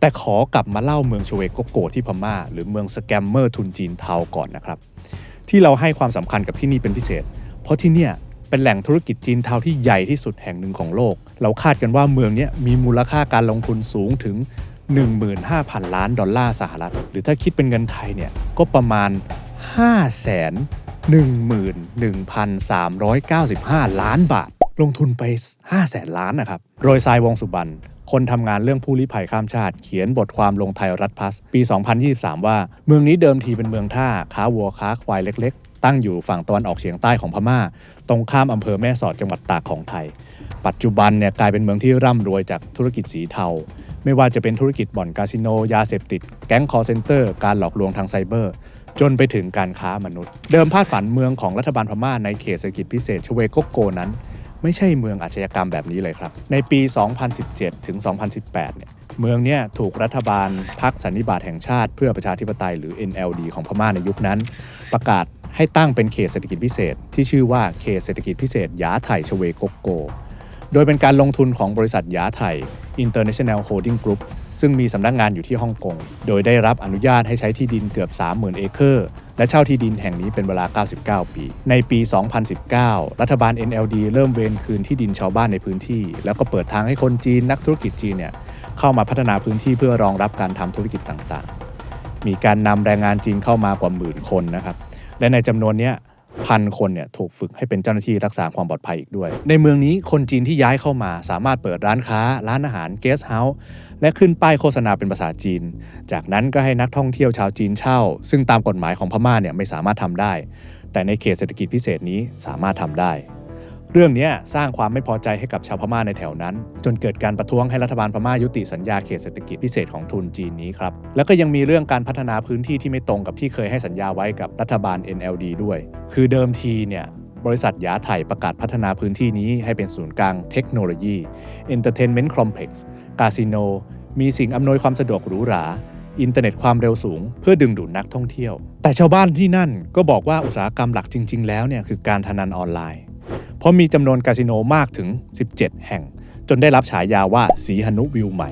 แต่ขอกลับมาเล่าเมืองชเวโกโกที่พม่า หรือเมืองสแกมเมอร์ทุนจีนเทาก่อนนะครับ ที่เราให้ความสำคัญกับที่นี่เป็นพิเศษ เพราะที่เนี่ยเป็นแหล่งธุรกิจจีนเทาที่ใหญ่ที่สุดแห่งหนึ่งของโลก เราคาดกันว่าเมืองเนี้ยมีมูลค่าการลงทุนสูงถึง 15,000 ล้านดอลลาร์สหรัฐ หรือถ้าคิดเป็นเงินไทยเนี่ยก็ประมาณ 511,395 ล้านบาท ลงทุนไป5แสนล้านนะครับ โรยทรายวงสุบรรณ คนทำงานเรื่องผู้ลี้ภัยข้ามชาติ เขียนบทความลงไทยรัฐพัส ปี 2023 ว่า เมืองนี้เดิมทีเป็นเมืองท่าค้าวัวค้าควายเล็ก ๆ ตั้งอยู่ฝั่งตะวันออกเฉียงใต้ของพม่า ตรงข้ามอำเภอแม่สอดจังหวัดตากของไทย ปัจจุบันเนี่ยกลายเป็นเมืองที่ร่ำรวยจากธุรกิจสีเทาไม่ว่าจะเป็นธุรกิจบ่อนคาสิโน ยาเสพติด แก๊งคอร์เซนเตอร์ การหลอกลวงทางไซเบอร์ จนไปถึงการค้ามนุษย์ เดิมพาดฝันเมืองของรัฐบาลพม่าในเขตเศรษฐกิจพิเศษชเวโกโกนั้น ไม่ใช่เมืองอาชญากรรมแบบนี้เลยครับ ในปี 2017 ถึง 2018 เนี่ย เมืองเนี้ยถูกรัฐบาลพักสันนิบาตแห่งชาติเพื่อประชาธิปไตยหรือ NLD ของพม่าในยุคนั้น ประกาศให้ตั้งเป็นเขตเศรษฐกิจพิเศษ ที่ชื่อว่าเขตเศรษฐกิจพิเศษยาไถ่ชเวโกโก โดยเป็นการลงทุนของบริษัทยาไทย International Holding Group ซึ่งมีสำนักงานอยู่ที่ฮ่องกง โดยได้รับอนุญาตให้ใช้ที่ดินเกือบ 30,000 เอเคอร์ และเช่าที่ดินแห่งนี้เป็นเวลา 99 ปี ในปี 2019 รัฐบาล NLD เริ่มเวนคืนที่ดินชาวบ้านในพื้นที่ แล้วก็เปิดทางให้คนจีนนักธุรกิจจีนเนี่ยเข้ามาพัฒนาพื้นที่เพื่อรองรับการทำธุรกิจต่างๆ มีการนำแรงงานจีนเข้ามากว่าหมื่นคนนะครับ และในจำนวนเนี้ย พันคนเนี่ยถูกฝึกให้เป็นเจ้าหน้าที่รักษาความปลอดภัยอีกด้วย ในเมืองนี้คนจีนที่ย้ายเข้ามาสามารถเปิดร้านค้า ร้านอาหารเกสเฮาส์และขึ้นป้ายโฆษณาเป็นภาษาจีน จากนั้นก็ให้นักท่องเที่ยวชาวจีนเช่า ซึ่งตามกฎหมายของพม่าเนี่ยไม่สามารถทำได้ แต่ในเขตเศรษฐกิจพิเศษนี้สามารถทำได้ เรื่องนี้สร้างความไม่พอใจให้กับชาวพม่าในแถวนั้น จนเกิดการประท้วงให้รัฐบาลพม่ายุติสัญญาเขตเศรษฐกิจพิเศษของทุนจีนนี้ครับ แล้วก็ยังมีเรื่องการพัฒนาพื้นที่ที่ไม่ตรงกับที่เคยให้สัญญาไว้กับรัฐบาล NLD ด้วย คือเดิมทีเนี่ยบริษัทยาไทยประกาศพัฒนาพื้นที่นี้ให้เป็นศูนย์กลางเทคโนโลยี Entertainment Complex คาสิโน มีสิ่งอำนวยความสะดวกหรูหรา อินเทอร์เน็ตความเร็วสูง เพื่อดึงดูดนักท่องเที่ยว แต่ชาวบ้านที่นั่นก็บอกว่าอุตสาหกรรมหลักจริง ๆ แล้วเนี่ยคือการพนันออนไลน์ เพราะมีจำนวนคาสิโนมากถึง 17 แห่ง จนได้รับฉายาว่าสีหนุวิวใหม่